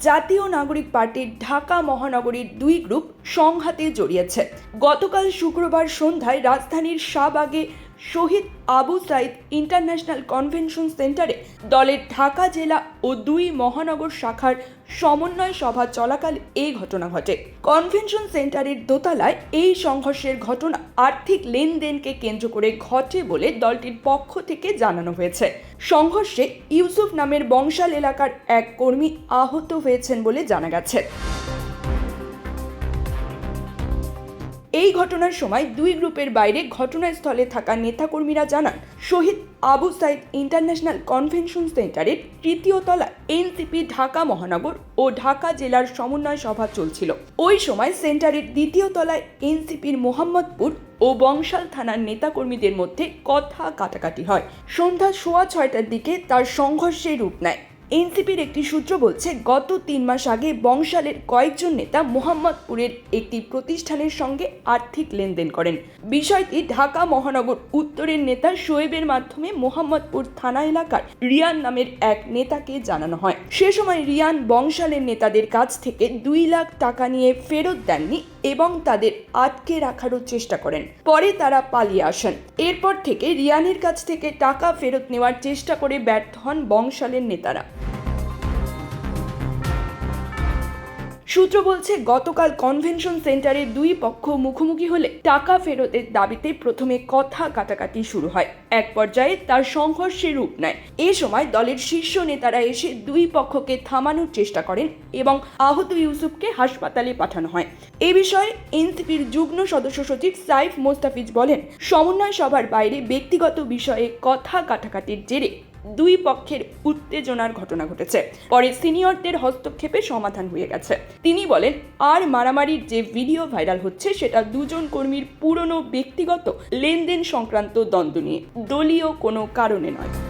জাতীয় নাগরিক পার্টির ঢাকা মহানগরীর দুই গ্রুপ সংঘাতে জড়িয়েছে। গতকাল শুক্রবার সন্ধ্যায় রাজধানীর শাহবাগে শহীদ আবু সাইদ ইন্টারন্যাশনাল কনভেনশন সেন্টারে দলের ঢাকা জেলা ও দুই মহানগর শাখার সমন্বয় সভা চলাকালে এই ঘটনা ঘটে। কনভেনশন সেন্টারের দোতলায় এই সংঘর্ষের ঘটনা আর্থিক লেনদেনকে কেন্দ্র করে ঘটে বলে দলটির পক্ষ থেকে জানানো হয়েছে। সংঘর্ষে ইউসুফ নামের বংশাল এলাকার এক কর্মী আহত হয়েছেন বলে জানা গেছে। এই ঘটনার সময় দুই গ্রুপের বাইরে ঘটনাস্থলে থাকা নেতাকর্মীরা জানান, শহীদ আবু সাইদ ইন্টারন্যাশনাল কনভেনশন সেন্টারের তৃতীয় তলায় এনসিপি ঢাকা মহানগর ও ঢাকা জেলার সমন্বয় সভা চলছিল। ওই সময় সেন্টারের দ্বিতীয় তলায় এনসিপির মোহাম্মদপুর ও বংশাল থানার নেতাকর্মীদের মধ্যে কথা কাটাকাটি হয়। সন্ধ্যা সোয়া ছয়টার দিকে তার সংঘর্ষে রূপ নেয়। এনসিপির একটি সূত্র বলছে, গত তিন মাস আগে বংশালের কয়েকজন নেতা মোহাম্মদপুরের একটি প্রতিষ্ঠানের সঙ্গে আর্থিক লেনদেন করেন। বিষয়টি ঢাকা মহানগর উত্তরের নেতা শোয়েবের মাধ্যমে মোহাম্মদপুর থানা এলাকার রিয়ান নামের এক নেতাকে জানানো হয়। সে সময় রিয়ান বংশালের নেতাদের কাছ থেকে দুই লাখ টাকা নিয়ে ফেরত দেননি এবং তাদের আটকে রাখারও চেষ্টা করেন। পরে তারা পালিয়ে আসেন। এরপর থেকে রিয়ানের কাছ থেকে টাকা ফেরত নেওয়ার চেষ্টা করে ব্যর্থ হন বংশালের নেতারা। সূত্র বলছে, গতকাল কনভেনশন সেন্টারে দুই পক্ষ মুখোমুখি হলে টাকা ফেরতের দাবিতে প্রথমে কথা কাটাকাটি শুরু হয়। এক পর্যায়ে তার সংঘর্ষের রূপ নেয়। এ সময় দলের শীর্ষ নেতারা এসে দুই পক্ষকে থামানোর চেষ্টা করেন এবং আহত ইউসুফকে হাসপাতালে পাঠানো হয়। এ বিষয়ে এনসিপির যুগ্ম সদস্য সচিব সাইফ মোস্তাফিজ বলেন, সমন্বয় সভার বাইরে ব্যক্তিগত বিষয়ে কথা কাটাকাটির জেরে দুই পক্ষের উত্তেজনার ঘটনা ঘটেছে। পরে সিনিয়রদের হস্তক্ষেপে সমাধান হয়ে গেছে। তিনি বলেন, আর মারামারির যে ভিডিও ভাইরাল হচ্ছে, সেটা দুজন কর্মীর পুরনো ব্যক্তিগত লেনদেন সংক্রান্ত দ্বন্দ্ব নিয়ে। দলীয় কোনো কারণে নয়।